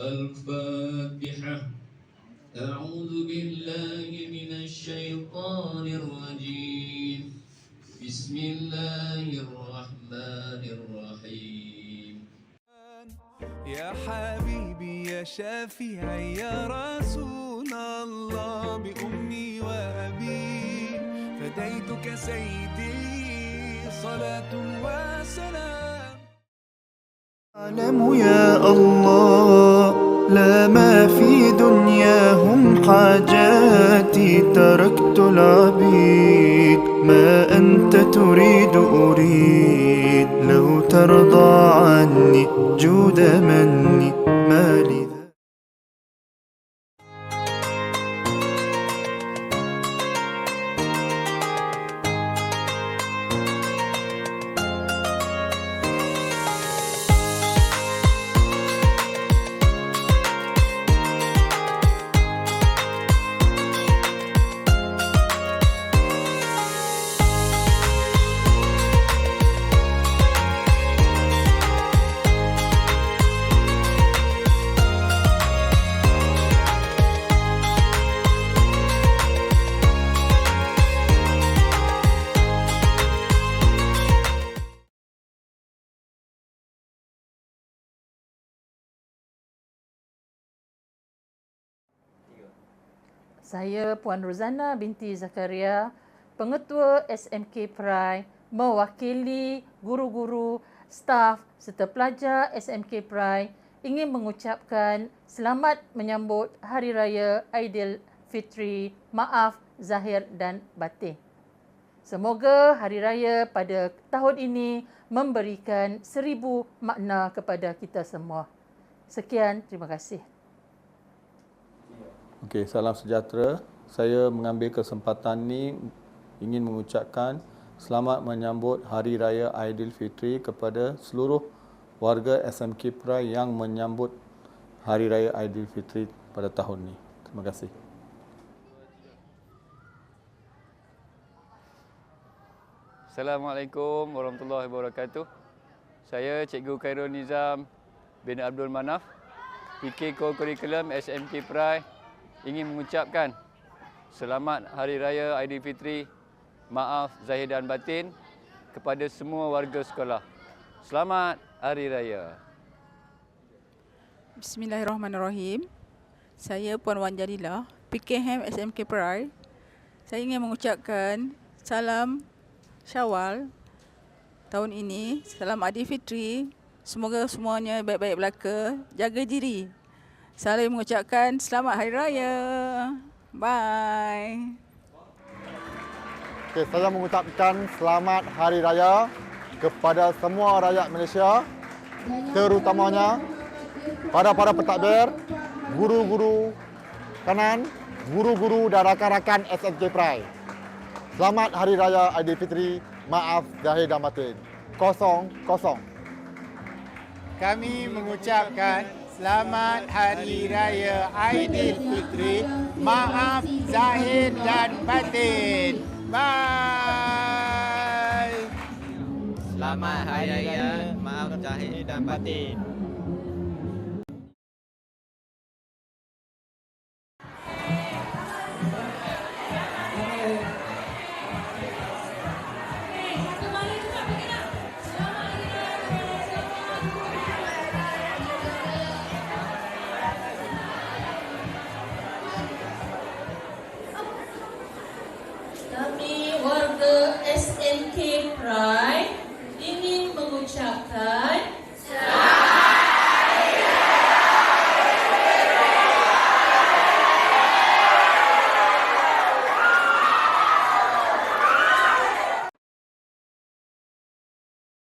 الفاتحة. أعوذ بالله من الشيطان الرجيم. بسم الله الرحمن الرحيم. يا حبيبي يا شافعي يا رسول الله بأمي وأبي. فديتك سيدي صلاة وسلام. أعلم يا الله لا ما في دنياهم حاجاتي تركت العبيد. ما أنت تريد أريد لو ترضى عني جود مني ما Saya Puan Rozana binti Zakaria, Pengetua SMK Prai, mewakili guru-guru, staf serta pelajar SMK Prai ingin mengucapkan selamat menyambut Hari Raya Aidilfitri, maaf zahir dan batin. Semoga Hari Raya pada tahun ini memberikan seribu makna kepada kita semua. Sekian, terima kasih. Okey, salam sejahtera. Saya mengambil kesempatan ini ingin mengucapkan selamat menyambut Hari Raya Aidilfitri kepada seluruh warga SMK Prai yang menyambut Hari Raya Aidilfitri pada tahun ini. Terima kasih. Assalamualaikum warahmatullahi wabarakatuh. Saya Cikgu Khairul Nizam bin Abdul Manaf, PK Core Curriculum SMK Prai ingin mengucapkan selamat Hari Raya Aidilfitri, maaf zahir dan batin kepada semua warga sekolah. Selamat Hari Raya. Bismillahirrahmanirrahim. Saya Puan Wan Jadilah, PKM SMK Perai. Saya ingin mengucapkan salam Syawal tahun ini, salam Aidilfitri. Semoga semuanya baik-baik belaka, jaga diri. Saya mengucapkan selamat Hari Raya. Bye. Okay, saya mengucapkan selamat Hari Raya kepada semua rakyat Malaysia, terutamanya pada para pentadbir, guru-guru kanan, guru-guru dan rakan-rakan SMK Prai. Selamat Hari Raya Aidilfitri, maaf zahir dan batin. Kosong, kosong. Kami mengucapkan selamat Hari Raya Aidilfitri. Maaf zahir dan batin. Bye. Selamat Hari Raya, maaf zahir dan batin. Kami warga SNK Pride